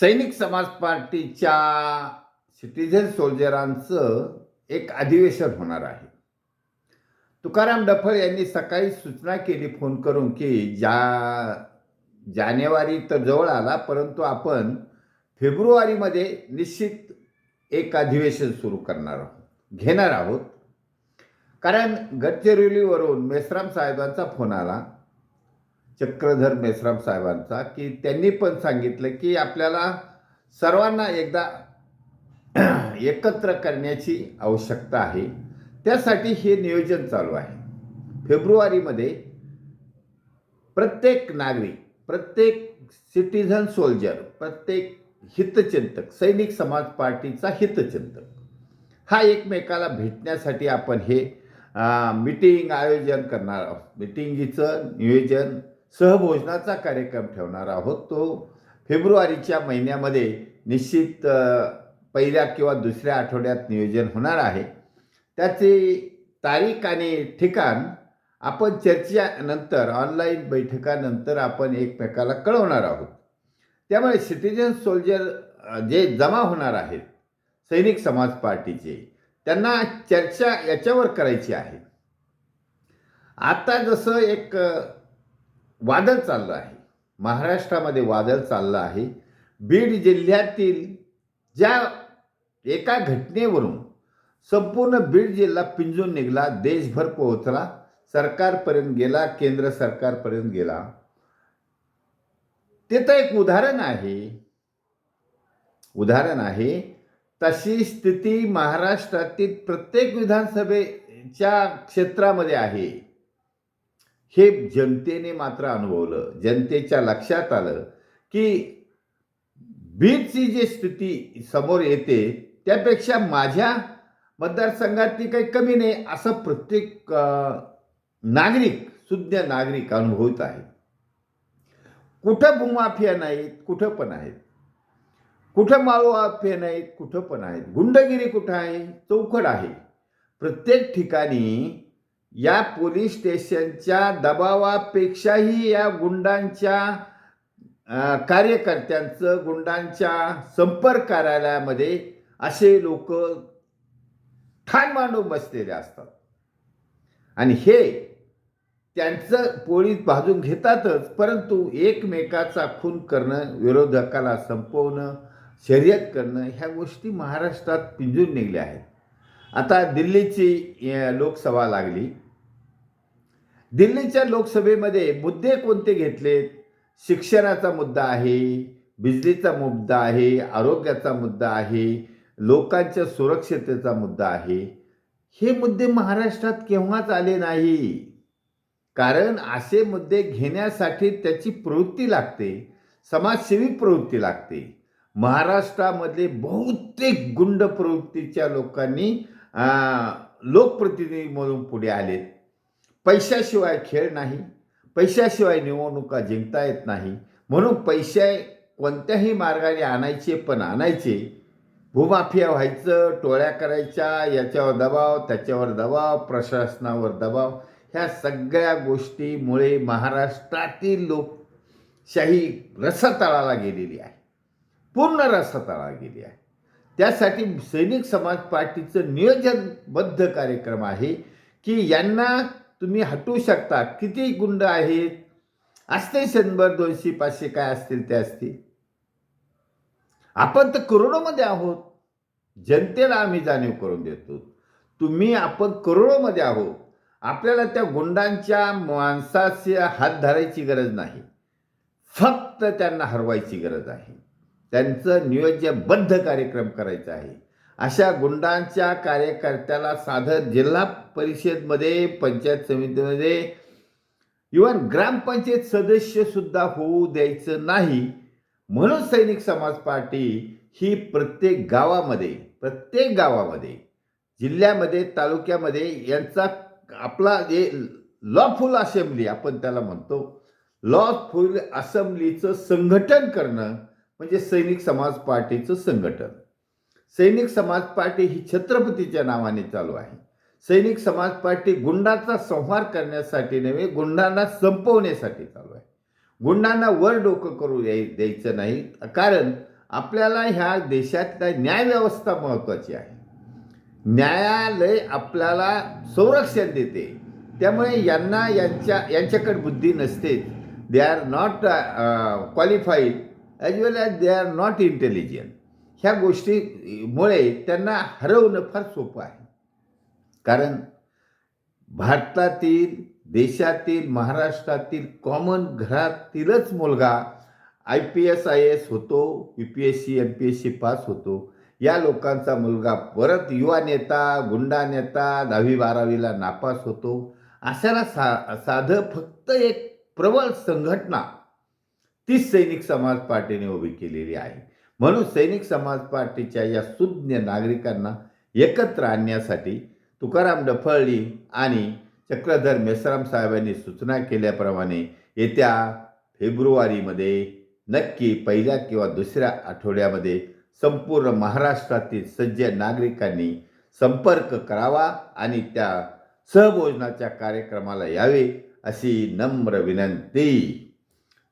सैनिक समाज पार्टीच्या सिटीझन सोल्जरांचं एक अधिवेशन होणार आहे. तुकाराम डफळ यांनी सकाळी सूचना केली फोन करून की जा जानेवारी तर जवळ आला परंतु आपण फेब्रुवारीमध्ये निश्चित एक अधिवेशन सुरू करणार आहोत घेणार आहोत. कारण गडचिरोलीवरून मेसराम साहेबांचा फोन आला. चक्रधर मेश्राम साहेबांचा की त्यांनी पण सांगितलं की आपल्याला सर्वांना एकदा एकत्र करण्याची आवश्यकता आहे. त्यासाठी हे नियोजन चालू आहे. फेब्रुवारीमध्ये प्रत्येक नागरिक प्रत्येक सिटीझन सोल्जर प्रत्येक हितचिंतक सैनिक समाज पार्टीचा हितचिंतक हा एकमेकाला भेटण्यासाठी आपण हे मिटिंग आयोजन करणार आहोत. मिटिंगीचं नियोजन सहभोजनाचा कार्यक्रम ठेवणार आहोत. तो फेब्रुवारीच्या महिन्यामध्ये निश्चित पहिल्या किंवा दुसऱ्या आठवड्यात नियोजन होणार आहे. त्याची तारीख आणि ठिकाण आपण चर्चेनंतर ऑनलाईन बैठकानंतर आपण एकमेकाला कळवणार आहोत. त्यामुळे सिटीजन सोल्जर जे जमा होणार आहेत सैनिक समाज पार्टीचे त्यांना चर्चा याच्यावर करायची आहे. आता जसं एक वादळ चाललं आहे. महाराष्ट्रामध्ये वादळ चाललं आहे. बीड जिल्ह्यातील ज्या एका घटनेवरून संपूर्ण बीड जिल्हा पिंजून निघाला देशभर पोहोचला सरकारपर्यंत गेला केंद्र सरकारपर्यंत गेला. ते तर एक उदाहरण आहे. उदाहरण आहे तशी स्थिती महाराष्ट्रातील प्रत्येक विधानसभेच्या क्षेत्रामध्ये आहे. हे जनतेने मात्र अनुभवलं. जनतेच्या लक्षात आलं की बीडची जी स्थिती समोर येते त्यापेक्षा माझ्या मतदारसंघात ती काही कमी नाही असं प्रत्येक नागरिक सुज्ञ नागरिक अनुभवत आहे. कुठं भूमाफिया नाहीत कुठं पण आहेत. कुठं माळूमाफिया नाहीत कुठं पण आहेत. गुंडगिरी कुठं आहे? चौकड आहे. प्रत्येक ठिकाणी या पोलीस स्टेशनच्या दबावापेक्षाही या गुंडांच्या कार्यकर्त्यांचं गुंडांच्या संपर्क कार्यालयामध्ये असे लोक ठाण मांडून बसलेले असतात. आणि हे त्यांचं पोळीत भाजून घेतातच परंतु एकमेकाचा खून करणं विरोधकाला संपवणं शर्यत करणं ह्या गोष्टी महाराष्ट्रात पिंजून निघल्या आहेत. आता दिल्लीची लोकसभा लागली. दिल्लीच्या लोकसभेमध्ये मुद्दे कोणते घेतलेत? शिक्षणाचा मुद्दा आहे बिजलीचा मुद्दा आहे आरोग्याचा मुद्दा आहे लोकांच्या सुरक्षतेचा मुद्दा आहे. हे मुद्दे महाराष्ट्रात केव्हाच आले नाही? कारण असे मुद्दे घेण्यासाठी त्याची प्रवृत्ती लागते समाजसेवी प्रवृत्ती लागते. महाराष्ट्रामधले बहुतेक गुंड प्रवृत्तीच्या लोकांनी लोकप्रतिनिधी म्हणून पुढे आलेत. पैशाशिवाय खेळ नाही. पैशाशिवाय निवडणुका जिंकता येत नाही. म्हणून पैसे कोणत्याही मार्गाने आणायचे पण आणायचे. भूमाफिया व्हायचं टोळ्या करायच्या याच्यावर दबाव त्याच्यावर दबाव प्रशासनावर दबाव. ह्या सगळ्या गोष्टीमुळे महाराष्ट्रातील लोकशाही रसातळाला गेलेली आहे. पूर्ण रसातळाला गेली आहे. त्यासाठी सैनिक समाज पार्टीचं नियोजनबद्ध कार्यक्रम आहे की यांना तुम्ही हटवू शकता. किती गुंड आहेत? असते शंभर दोनशे पाचशे काय असतील ते असतील. आपण तर करोडोमध्ये आहोत. जनतेला आम्ही जाणीव करून देतो. तुम्ही आपण करोडोमध्ये आहोत. आपल्याला त्या गुंडांच्या माणसाचे हात धरायची गरज नाही. फक्त त्यांना हरवायची गरज आहे. त्यांचं नियोजनबद्ध कार्यक्रम करायचा आहे. अशा गुंडांच्या कार्यकर्त्याला साधं जिल्हा परिषदमध्ये पंचायत समितीमध्ये इवन ग्रामपंचायत सदस्य सुद्धा होऊ द्यायचं नाही. म्हणून सैनिक समाज पार्टी ही प्रत्येक गावामध्ये प्रत्येक गावामध्ये जिल्ह्यामध्ये तालुक्यामध्ये यांचा आपला जे लॉफुल असेंब्ली आपण त्याला म्हणतो लॉफुल असेंब्लीचं संघटन करणं म्हणजे सैनिक समाज पार्टीचं संघटन. सैनिक समाज पार्टी ही छत्रपतीच्या नावाने चालू आहे. सैनिक समाज पार्टी गुंडाचा संहार करण्यासाठी नव्हे गुंडांना संपवण्यासाठी चालू आहे. गुंडांना वर डोकं करू द्यायचं नाही. कारण आपल्याला ह्या देशातल्या न्यायव्यवस्था महत्त्वाची आहे. न्यायालय आपल्याला संरक्षण देते. त्यामुळे यांना यांच्या यांच्याकडे बुद्धी नसते. They are not qualified as well as they are not intelligent ह्या गोष्टीमुळे त्यांना हरवणं फार सोपं आहे. कारण भारतातील देशातील महाराष्ट्रातील कॉमन घरातीलच मुलगा I P S I S होतो U P S C M P S C pass होतो. या लोकांचा मुलगा परत युवा नेता गुंडा नेता दहावी बारावीला नापास होतो. अशाला सा साधं फक्त एक प्रबळ संघटना तीच सैनिक समाज पार्टीने उभी केलेली आहे. म्हणून सैनिक समाज पार्टीच्या या सुज्ञ नागरिकांना एकत्र आणण्यासाठी तुकाराम डफळली आणि चक्रधर मेसराम साहेबांनी सूचना केल्याप्रमाणे येत्या फेब्रुवारीमध्ये नक्की पहिल्या किंवा दुसऱ्या आठवड्यामध्ये संपूर्ण महाराष्ट्रातील सज्ज नागरिकांनी संपर्क करावा आणि त्या सहभोजनाच्या कार्यक्रमाला यावे अशी नम्र विनंती.